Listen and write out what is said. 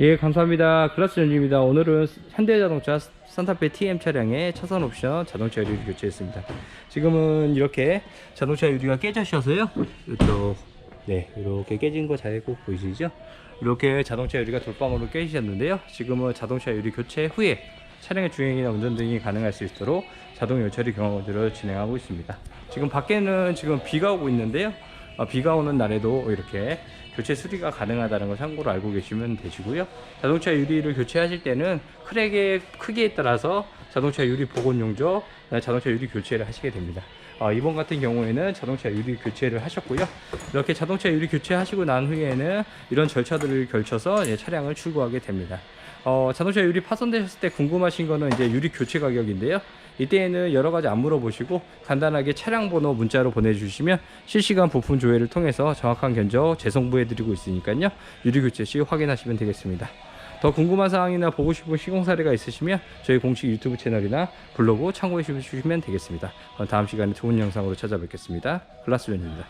예, 감사합니다. 글라스 전주입니다. 오늘은 현대자동차 산타페 TM 차량의 차선 옵션 자동차 유리를 교체했습니다. 지금은 이렇게 자동차 유리가 깨져셔서요. 이쪽, 네, 이렇게 깨진 거잘꼭 보이시죠? 이렇게 자동차 유리가 돌방으로 깨지셨는데요. 지금은 자동차 유리 교체 후에 차량의 주행이나 운전 등이 가능할 수 있도록 자동 요처리 경험들을 진행하고 있습니다. 지금 밖에는 지금 비가 오고 있는데요. 어, 비가 오는 날에도 이렇게 교체 수리가 가능하다는 걸 참고로 알고 계시면 되시고요. 자동차 유리를 교체하실 때는 크랙의 크기에 따라서 자동차 유리 복원 용접, 자동차 유리 교체를 하시게 됩니다. 어, 이번 같은 경우에는 자동차 유리 교체를 하셨고요. 이렇게 자동차 유리 교체하시고 난 후에는 이런 절차들을 걸쳐서 이제 차량을 출고하게 됩니다. 어, 자동차 유리 파손되셨을 때 궁금하신 거는 이제 유리 교체 가격인데요. 이때에는 여러 가지 안 물어보시고 간단하게 차량 번호 문자로 보내주시면 실시간 부품 조회를 통해서 정확한 견적 재송부해드리고 있으니까요. 유리 교체 시 확인하시면 되겠습니다. 더 궁금한 사항이나 보고 싶은 시공 사례가 있으시면 저희 공식 유튜브 채널이나 블로그 참고해 주시면 되겠습니다. 그럼 다음 시간에 좋은 영상으로 찾아뵙겠습니다. 글라스존입니다.